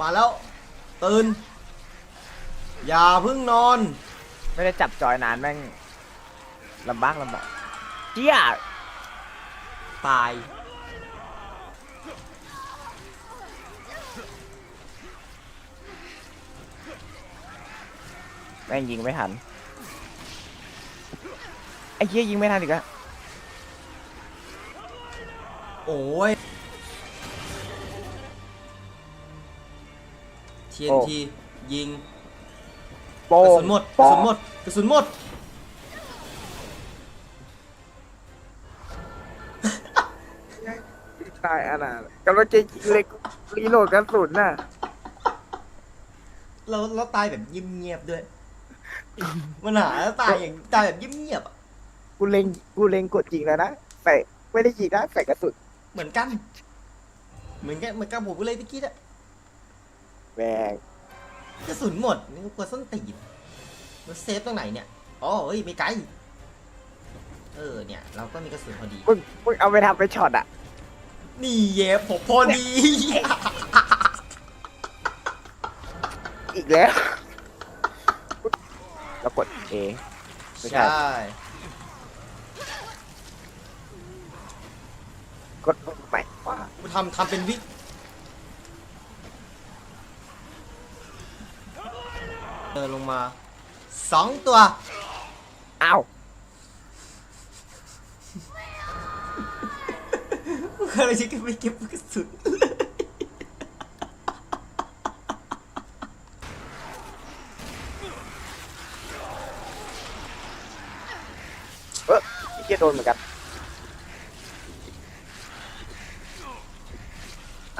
มาแล้ว ตื่น อย่าเพิ่งนอน ไม่ได้จับจอยนานแม่งลำบากลำบากเจี๊ยตาย แม่งยิงไม่ทันไอ้เหี้ยยิงไม่ทันอีกแล้วโอ้ย TNT ยิงโป้กระงสุนหมดกระโป้สุงนหมดกระสุนหมด ตายอะนะกำลังจะยิงเล็กรีโหลดกระสุนน่ะ เราเราตายแบบเงียบๆด้วย มันหาตายอย่างตายแบบเงียบๆอะกูเล็งกูเล็งกดยิงแล้วนะแต่ไม่ได้ยิงนะใส่กระสุนเหมือนกัน เหมือนกันเหมือนกันผมก็เลยตะกี้อะ แม่งกระสุนหมดนี่กลัวส้นตีนมันเซฟตรงไหนเนี่ยอ๋อเฮ้ยไม่ไกลเออเนี่ยเราก็มีกระสุนพอดี มึงมึงเอาไปทำไปช็อตอะนี่เย็บผมพอดี อีกแล้วแล้วกด A ไม่ใช่ ใช่ กดใหม่ว่ากูทำทำเป็นวิ เดินลงมาสองตัว อ้าวกูเคยจะเก็บไปเก็บกระสุนเออไอ้เหี้ยโดนเหมือนกัน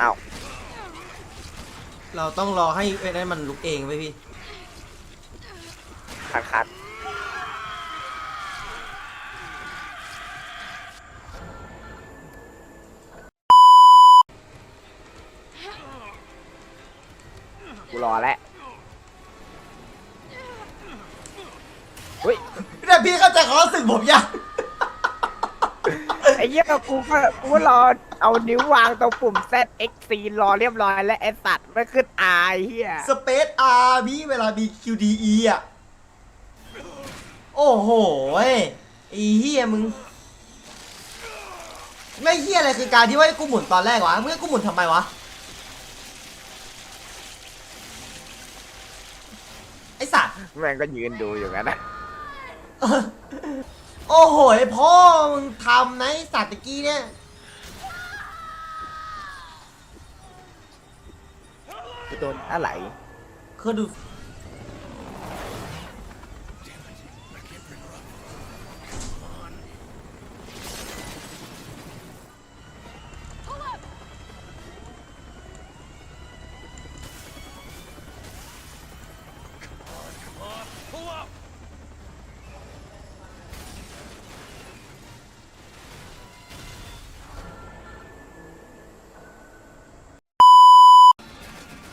อ้าว เราต้องรอให้ไอ้นั่นมันลุกเองไว้พี่ ขาดขาดกูรอแล้วเฮ้ยแต่พี่เข้าใจความรู้สึกผมยังไอ้เหี้ยกูก็กูก็รอเอานิ้ววางตรงปุ่ม ZXC รอเรียบร้อยแล้วไอ้สัตว์ไม่ขึ้นอายเฮียสเปซอาร์พี่เวลามี QDE อะ โอ้โหไอ้เฮียมึง ไม่เฮียอะไรคือการที่ว่าให้กูหมุนตอนแรกวะเมื่อกูหมุนทำไมวะ ไอสัตว์ แม่งก็ยืนดูอยู่กันนะโอ้โหไอ้พ่อมึงทำนะไอ้สัตว์ตะกี้เนี่ยกูโดนอะไรคือดู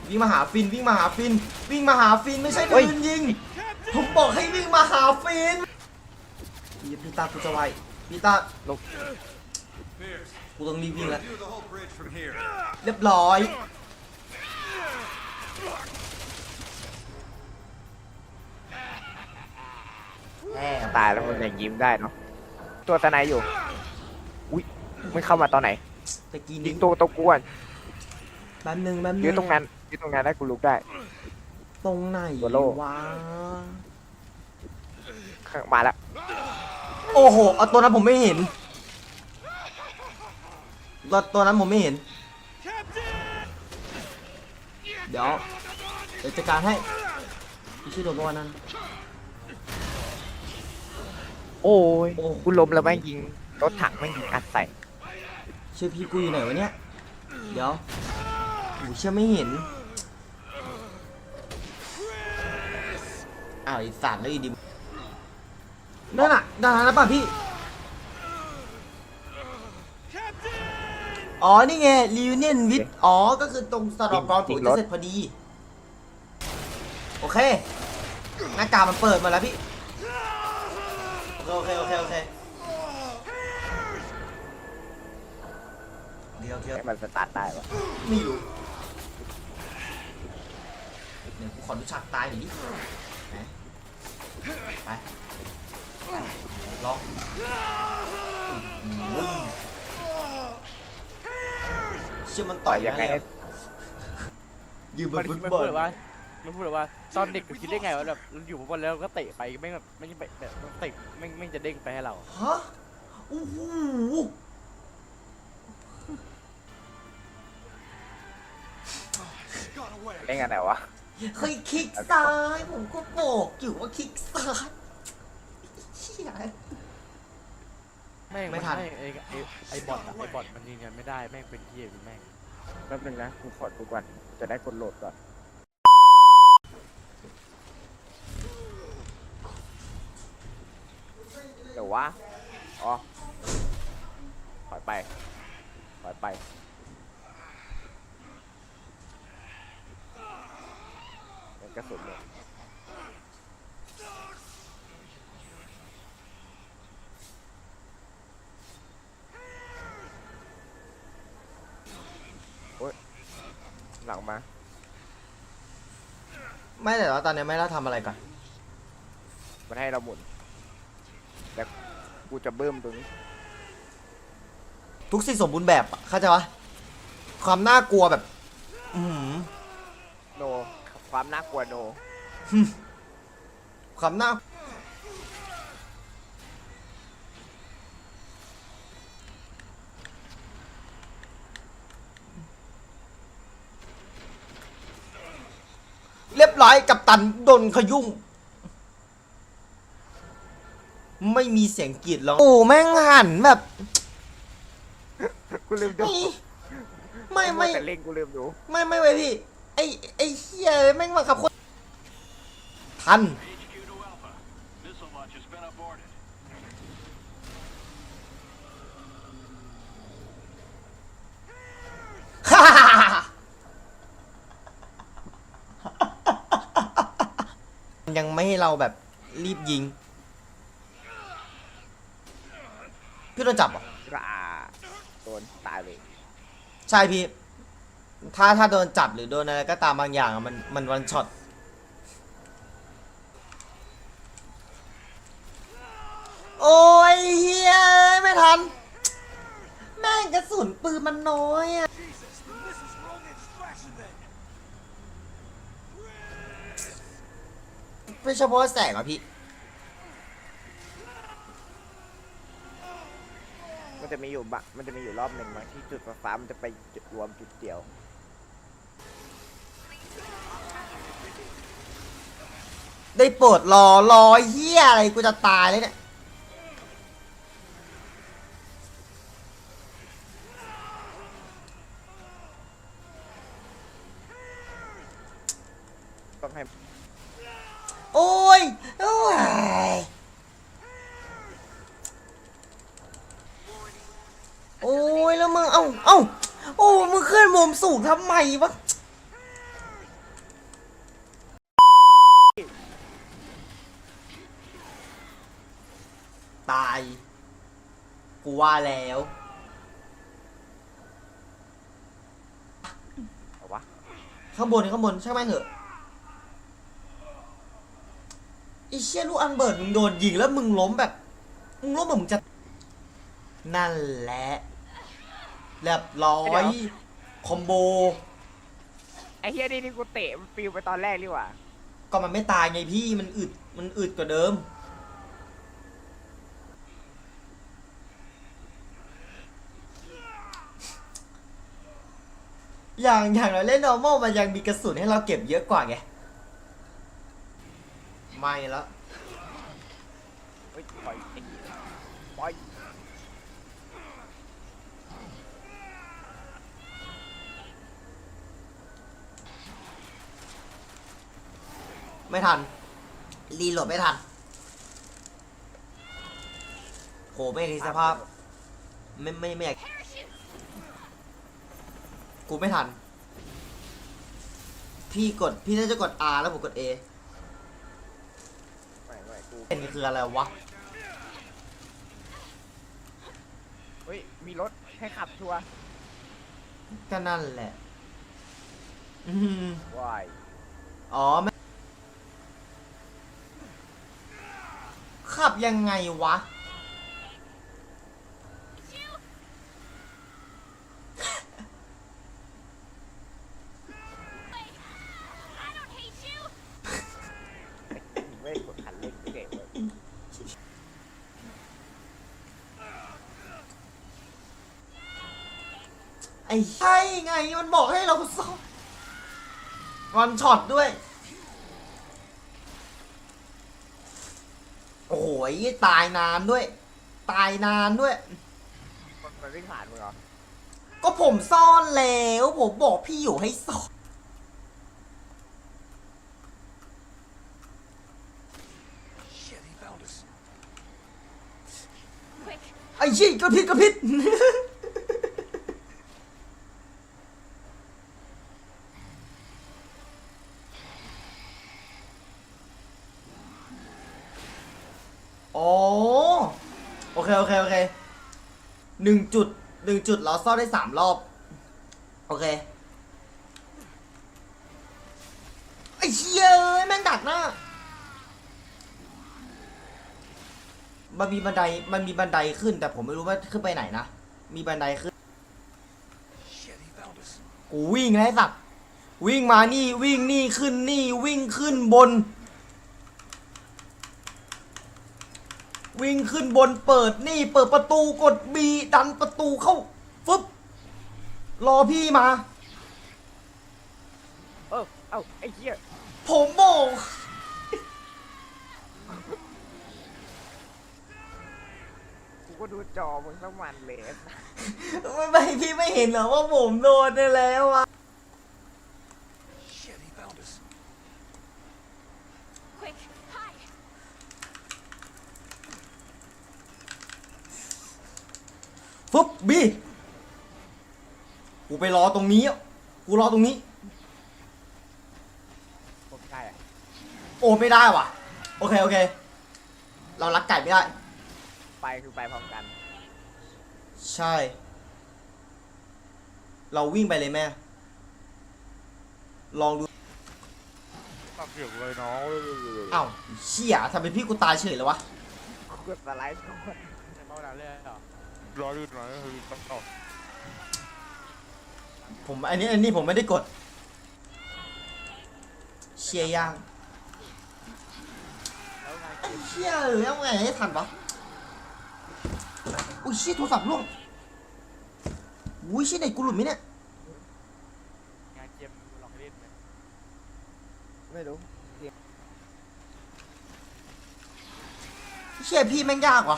วิ่งมาหาฟินวิ่งมาหาฟิน วิ่งมาหาฟินไม่ใช่เฮ้ยปืนยิง ผมบอกให้วิ่งมาหาฟินพี่พี่ตากูจะไวพี่ตาลงกูต้องรีบวิ่งแล้ว Do the whole bridge from here. เรียบร้อยแหมตายแล้วมันยังยิ้มได้เนาะตัวสไนด์อยู่ อุ้ยมันเข้ามาตอนไหนตะกี้ยินี้งตัวตัวกวนแป๊บนึงแป๊บนึงยืนตรงนั้น ยืนตรงนั้นได้กูลุกได้ ตรงไหนตัวโล่วะข้างมาแล้วโอ้โหเอาตัวนั้นผมไม่เห็นตัวตัวนั้นผมไม่เห็น เดี๋ยวเดี๋ยวจัดการให้พี่ชื่อโดนเมื่อวันนั้น โอ้ยโอ้ กูล้มแล้วแม่งยิงรถถังแม่งยิงอัดใส่ชื่อพี่กูอยู่ไหนวะเนี่ย เดี๋ยวโอ้เชื่อไม่เห็น อ้าวไอสัตว์แล้วอีดิมนั่นน่ะดาราแล้วป่ะพี่ อ๋อ นี่ไง reunion with อ๋อ ก็คือตรงสตอกกรจริผมงจะรถเสร็จพอดี โอเค หน้ากากมันเปิดมาแล้วพี่ โอเค โอเค โอเคเดี๋ยวเดี๋ยวให้มันสตาร์ทได้ปะไม่รู้เดี๋ยวกูขอดูฉากตายหน่อยดิ ไหนไปลองอุ้ยเชื่อมันต่ต่ออยยยัยังงไงไงยืมบมันนฟุตมันบอพูลดว่ามันพูดว่าตอนเด็กกูคิดได้ไงว่าแบบเราอยู่บนบอลแล้วก็เตะไปไม่แบบไม่แบบแบบเตะไม่ไม่จะเด้งไปให้เราฮะโอ้โหเล่นกันไหนวะ เฮ้ยคลิกซ้าย ผมก็บอกอยู่ว่าคลิกซ้ายเชี่ยแม่งไม่ทันไอ้ไอ้ไอ้บอทอะไอ้บอทมันยืนยันไม่ได้แม่งเป็นเหี้ยอยู่แม่งแป๊บนึงนะกูขอดูก่อนจะได้กดโหลดก่อนเดี๋ยววะอ๋อถอยไปถอยไปเป็น กระสุนเลยโอ๊ยหลังมา ไม่แต่ว่าตอนนี้ไม่ได้ทำอะไรก่อนมันให้เราหมุน แต่กูจะเบิ่มตรงนี้ ทุกสิ่งสมบูรณ์แบบอะเข้าใจปะความน่ากลัวแบบ อือหือโน ความน่ากลัวโน ความน่าเรียบร้อยกับตันโดนขยุ่งไม่มีเสียงกรีดร้องโอ้แม่งหันแบบ กูลืมดูไม่ไม่ แต่เล่งกูลืมดู ไม่ไม่ไม่พี่ ไอไอเฮียแม่งมาขับคนทันยังไม่ให้เราแบบรีบยิง พี่โดนจับเหรอก็อาโดนตายเลย ใช่พี่ ถ้าถ้าโดนจับหรือโดนอะไรก็ตามบางอย่างอะมันมันวันช็อตโอ้ยเฮียไม่ทัน แม่งกระสุนปืนมันน้อยอะไม่เฉพาะแสงเหรอพี่ มันจะมีอยู่บะมันจะมีอยู่รอบหนึ่งบางที่จุดฟ้ามันจะไปจุดรวมจุดเดียว ได้โปรดรอรอเฮียอะไรกูจะตายเลยเนี่ยต้องให้โอ้ยโอ้ยโอ้ยแล้วมึงเอ้าเอ้าโอ้มึงขึ้นมุมสูงทำไมวะ ตาย กูว่าแล้วเอาวะข้างบนข้างบนช่างแม่งเถอะไอีเชี่ยลูกอันเบิร์ดมึงโดนยิงแล้วมึงล้มแบบ มึงล้มแบบมึงจะ นั่นแหละเรียบร้อยคอมโบ ไอ้เฮียนี่นี่กูเตะมันปิวไปตอนแรกนี่หว่า ก็มันไม่ตายไงพี่มันอึดมันอึดกว่าเดิม อย่างอย่างเราเล่น normal มันยังมีกระสุนให้เราเก็บเยอะกว่าไง ไม่แล้วเฮ้ยปล่อยไอ้เหี้ยปล่อยไม่ทัน รีโหลดไม่ทันโหไม่คิดสภาพ ไม่ไม่ไม่อยาก กูไม่ทัน พี่กด พี่น่าจะกด R แล้วผมกด A ไม่ไม่กูเป็นคืออะไรวะ เฮ้ย มีรถให้ขับชัวร์ก็นั่นแหละ อืม ว้ายอ๋อไม่ขับยังไงวะ ไม่ได้กดคันเร่งเก่งเลย ไอ้ใช่ไงมันบอกให้เราซ่อมวันช็อตด้วย โอ้โหตายนานด้วย ตายนานด้วย มันมันวิ่งผ่านมึงเหรอก็ผมซ่อนแล้วผมบอกพี่อยู่ให้ซ่อนไอ้ชี้กระพริบกระพริบ อ๋อ โอเค โอเค โอเคหนึ่งจุดหนึ่ง จุดเราซ่อได้สามรอบ โอเค ไอ้เชี่ยแม่งดักหน้ามันมีบันได มันมีบันไดขึ้น แต่ผมไม่รู้ว่าขึ้นไปไหนนะ มีบันไดขึ้น กูวิ่งไอ้สัตว์วิ่งมานี่วิ่งนี่ขึ้นนี่วิ่งขึ้นบน วิ่งขึ้นบนเปิดนี่เปิดประตูกดบีดันประตูเข้า รอพี่มา เออเอ้าไอ้เหี้ยผมบอกกูก็ดูจอมึงทั้งวันเลยไม่ไม่พี่ไม่เห็นเหรอว่าผมโดนได้แล้วอะ Shit, he found us. Quick, hide! ฟึบบีกู ไปรอตรงนี้อะกูรอตรงนี้ ผมใช่อะโอ้ไม่ได้ว่ะ โอเคโอเค เรารักไก่ไม่ได้ ไปคือไปพร้อมกัน ใช่ เราวิ่งไปเลยแม่ ลองดู ตัดเสียงเลยน้องอ้าวเชี่ยทำเป็นพี่กูตายเฉยเลยวะ กดสไลด์ก่อนเมาหนาเรื่อยเหรอรอดูหน่อยคือต้องเอา ผมอันนี้อันนี้ผมไม่ได้กด เชียร์ย่างแล้วไงไอ้เชี่ยเออแล้วไงให้ทันวะอุ้ยเชี่ยโทรศัพท์ล่วงอุ้ยเชี่ยไหนกูหลุดไหมเนี่ย งานเกมลองเล่นไหมไม่รู้เชี่ยพี่แม่งยากว่ะ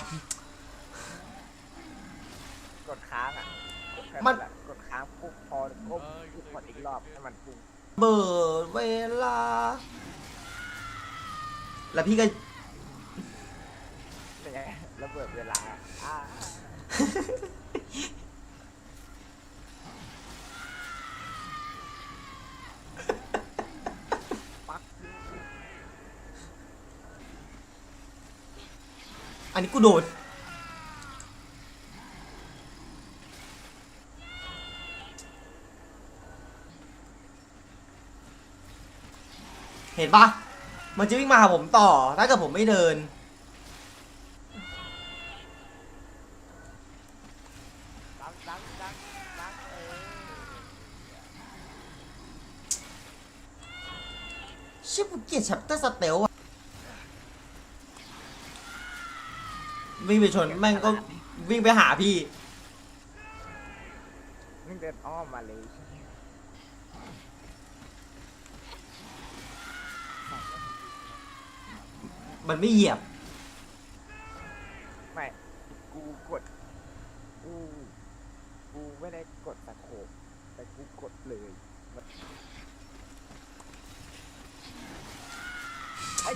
กดค้างอะกดแค่มันแหละกดค้างปุ๊บพอปุ๊บปุ๊บกดอีกรอบให้มันพุ่งเบิดเวลา แล้วพี่ก็ เป็นไงระเบิดเวลาอ่าปักอันนี้กูโดน เห็นปะมันจะวิ่งมาหาผมต่อ ถ้าเกิดผมไม่เดิน ดังดังดังดังเออชิบุเกียชัปเตอร์สเตลอะวิ่งไปชนแม่งก็วิ่งไปหาพี่ มึงเดินอ้อมมาเลย มันไม่เหยียบ ไม่ กูกด กู กูไม่ได้กดตะโขบแต่กูกดเลยมันไอ้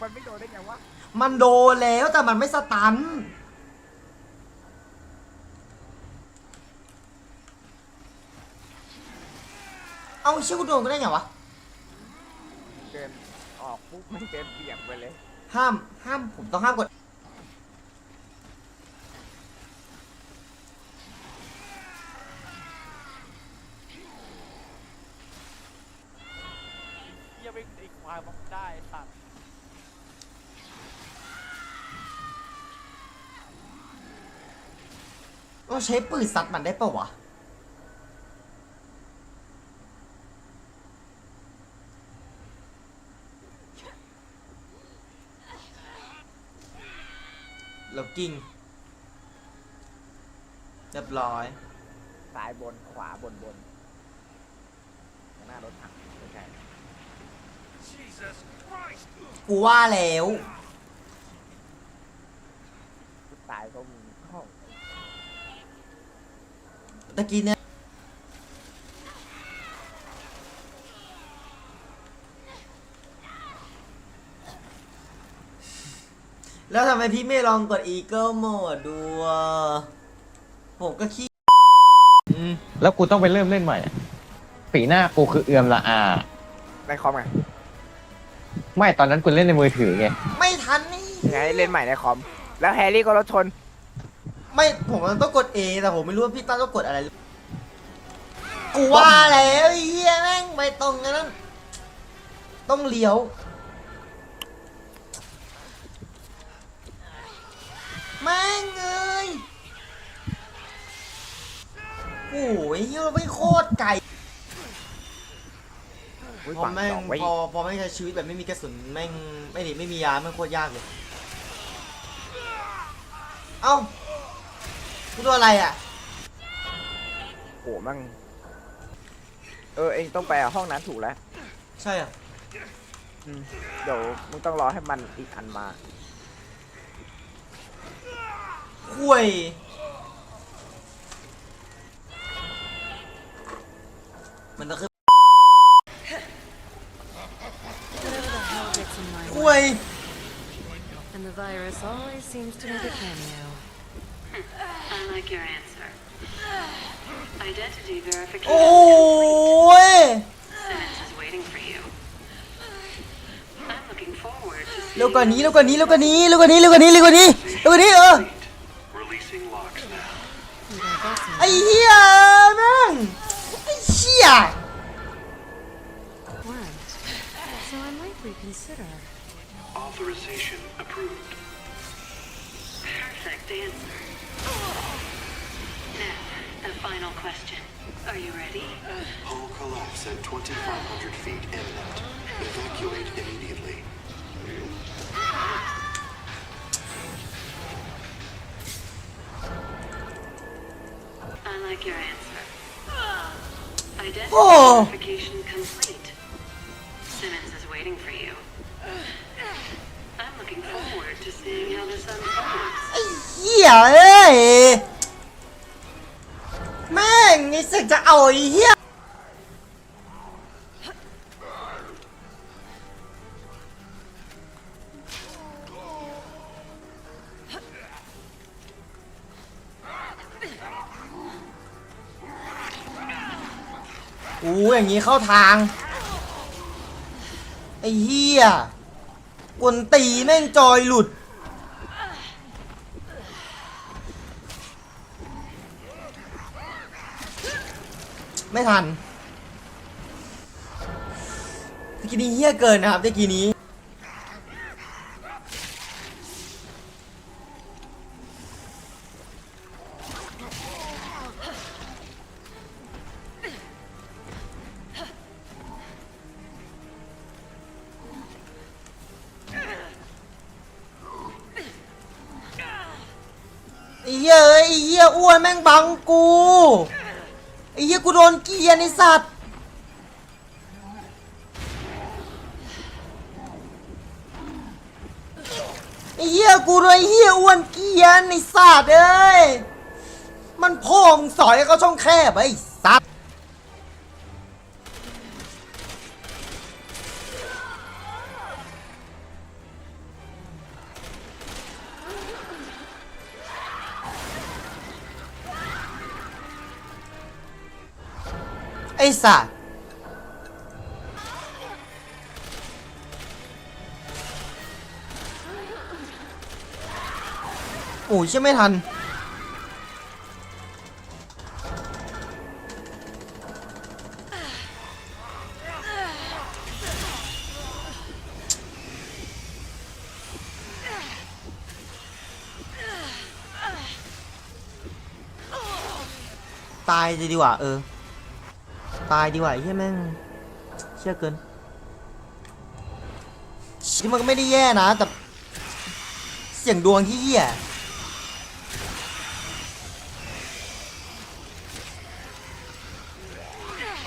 มันไม่โดนได้ไงวะ มันโดนแล้วแต่มันไม่สตัน เอาเชื่อกูโดนก็ได้ไงวะเกินออก ปุ๊บมันเกินเบี่ยงไปเลยห้ามห้ามผมต้องห้ามกดเหี้ยังไม่ไอ้ควายบล็อกได้ไอ้สัตว์เราใช้ปืนซัดมันได้ปะวะ กิ้ง เรียบร้อย ซ้ายบนขวาบนบนข้างหน้ารถถังไม่ใช่ Jesus Christ! กูว่าแล้วกูตายเพราะมึงเข้า ตะกี้เนี่ย แล้วทำไมพี่ไม่ลองกด Eagle Mode ดูอะผมก็ขี้อืมแล้วกูต้องไปเริ่มเล่นใหม่อะปีหน้ากูคือเอือมละอา ในคอมไงไม่ตอนนั้นกูเล่นในมือถือไง ไม่ทันนี่ ยังไงเล่นใหม่ในคอม แล้วแฮร์รี่ก็รถชน ไม่ผมมันต้องกด A แต่ผมไม่รู้ว่าพี่ตั้นต้องกดอะไรหรือกูว่าแล้วไอ้เฮียแม่งไปตรงนั้น ต้องเลี้ยว ม่งเอ้ยโอ้ยเฮียเราไม่โคตรไก่อุ้ยพอฝั่งแม่งสองไว้พอพอไม่ใช้ชีวิตแบบไม่มีกระสุนแม่งไม่ดิไม่มียาแม่งโคตรยากเลย เอ้ากูโดนอะไรอะโอ้มั่งเออเองต้องไปห้องนั้นถูกแล้ว ใช่อะอืมเดี๋ยวมึงต้องรอให้มันอีกอันมา คุยมันต้องขึ้น Whatever the hell gets in my คุ way. ย And the virus always seems to make a cameo. I like your answer. Identity โอ้ verification. ย Simmons is waiting for you. I'm looking forward to เร็ว seeing กว่านี้เร็วกว่านี้เร็วกว่านี้เร็วกว่านี้เร็วกว่านี้เร็วกว่านี้เร็วกว่านี้เออ เหี้ยแม่งไอ้เชี่ย right. So I might reconsider. Authorization approved. perfect answer. Now, the final question. Are you ready? Hull collapse at 2,500 feet imminent. Evacuate immediately. I like your answer. Identity Oh. verification complete. Simmons is waiting for you. I'm looking forward to seeing how this unfolds. ไอ้เหี้ยเอ้ยแม่งไอ้สึกจะเอาไอ้เหี้ย อย่างนี้เข้าทาง ไอ้เหี้ยกวนตีแม่งจอยหลุด ไม่ทันตะกี้นี้เหี้ยเกินนะครับตะกี้นี้ เหี้ยเอ้ยไอ้เหี้ยอ้วนแม่งบังกูไอ้เหี้ยกูโดนเกลียนไอ้สัตว์ไอ้เหี้ยกูโดนไอ้เหี้ยอ้วนเกลียนไอ้สัตว์เอ้ยมันพ่องสอยเขาช่องแคบไอ้ สัตว์โอ้ยเชื่อไม่ทันตายจะดีกว่าเออ ตายดีกว่าไอ้เฮียแม่งเชื่อเกินชิมันก็ไม่ได้แย่นะ แต่ เสียงดวงที่เหี้ย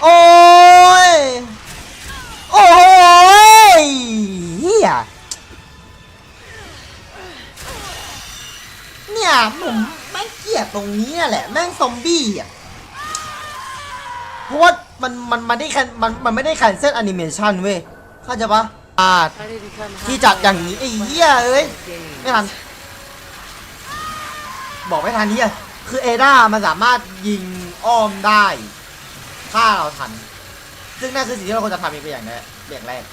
โอ้ย โอ้ยเฮียเนี่ยผมแม่งเกลียดตรงนี้แหละ แม่งซอมบี้อะ มันมันมันได้แคนมันมันไม่ได้แคนเซิลแอนิเมชันเว้ยเข้าใจปะอ่า How did he come ที่จัดอย่างนี้ไอ้เหี้ยเอ้ยไม่ทันบอกไม่ทันเหี้ยคือเอดามันสามารถยิงอ้อมได้ถ้าเราทัน ซึ่งนั่นคือสิ่งที่เราควรจะทำเองเป็นอย่างแรกอย่างแรก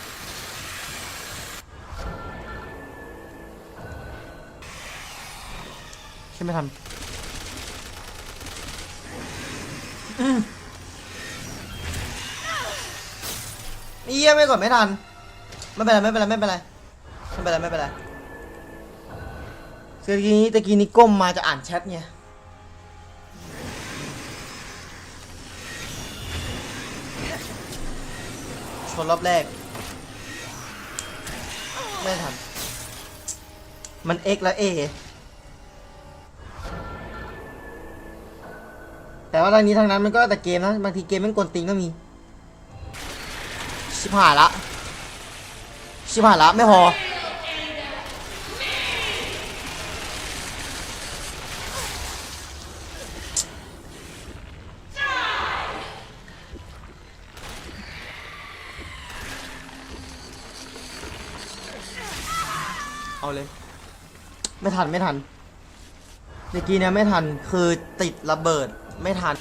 ใช่ไหมทัน เอี้ยไม่กดไม่ทัน ไม่เป็นไรไม่เป็นไรไม่เป็นไรไม่เป็นไรไม่เป็นไรคือตะกี้นี้ตะกี้นี้ก้มมาจะอ่านแชทไงชนรอบแรก ไม่ทัน มัน X แล้ว A แต่ว่าทางนี้ทางนั้นมันก็แต่เกมนะ บางทีเกมมันกวนตีนก็มี ชิบหายละ ชิบหายละ ไม่พอ เอาเลย ไม่ทันไม่ทันเมื่อกี้เนี่ยไม่ทันคือติดระเบิดไม่ทัน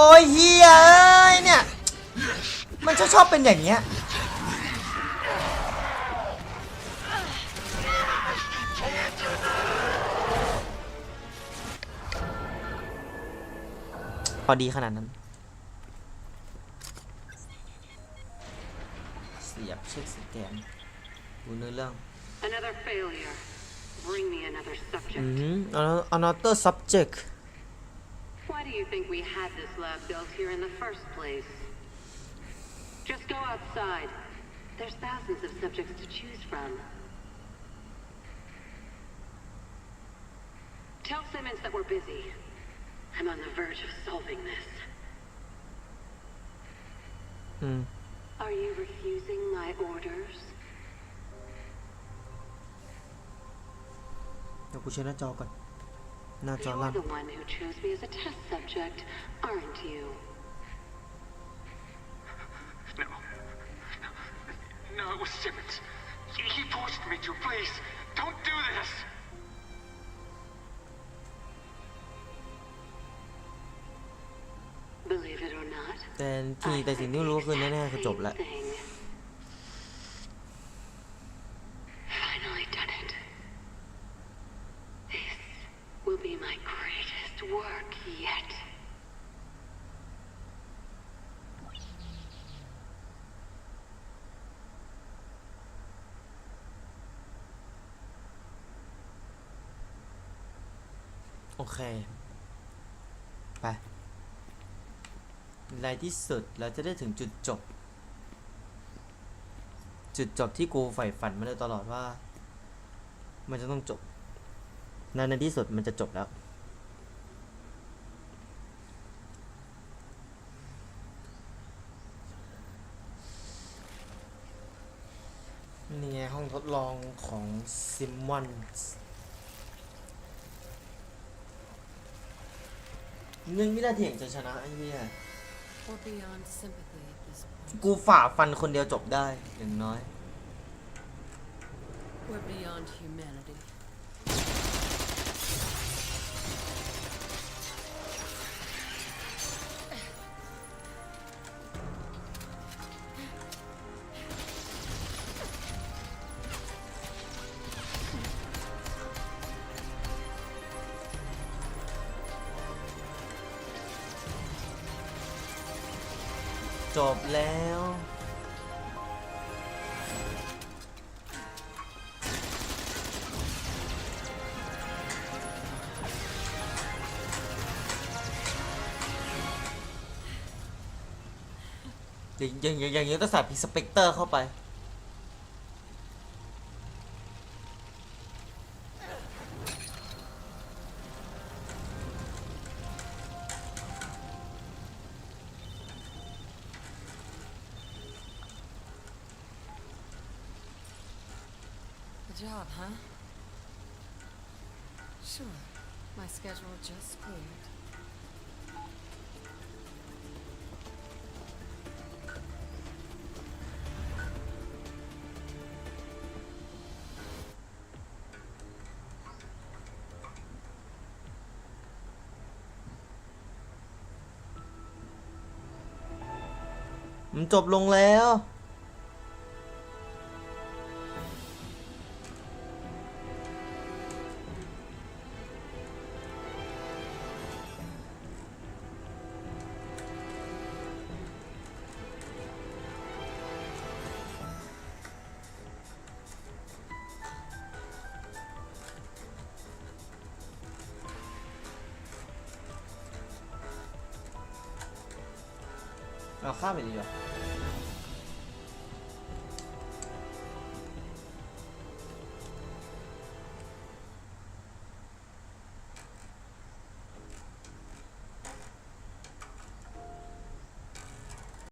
อ้ยเฮียเอ้ยเนี่ย มันชอบชอบเป็นอย่างเงี้ย พอดีขนาดนั้น เสียบเช็คสแกนดูเนื้อเรื่อง Another failure. Bring me another อื subject. ม another subject Why do you think we had this lab built here in the first place? Just go outside. There's thousands of subjects to choose from. Tell Simmons that we're busy. I'm on the verge of solving this. Hmm. Are you refusing my orders? Đâu, cô chơi. ช็คหน้าจอก่อน หน้าจอ You're ลั่น the one who chose me as a test subject, aren't you? No. No, it was Simmons. He, he forced me to. Please, don't do this. Believe it or not, แต่ที่แต่สิ่งที่รู้คือแน่ๆคือจบแล้ว เคไปในที่สุดเราจะได้ถึงจุดจบ จุดจบที่กูใฝ่ฝันมาโดยตลอดว่า มันจะต้องจบและในที่สุดมันจะจบแล้ว นี่ไงห้องทดลองของซิมมอนส์ เงินวินาทีแห่งจะชนะไอ้เหี้ย Or beyond sympathy at this point. กูฝ่าฟันคนเดียวจบได้อย่างน้อย We're beyond humanity. แล้ว อย่างอย่างอย่างอย่างนี้ต้องใส่พีสเปกเตอร์เข้าไป just cleared. "มันจบลงแล้ว 他没地窖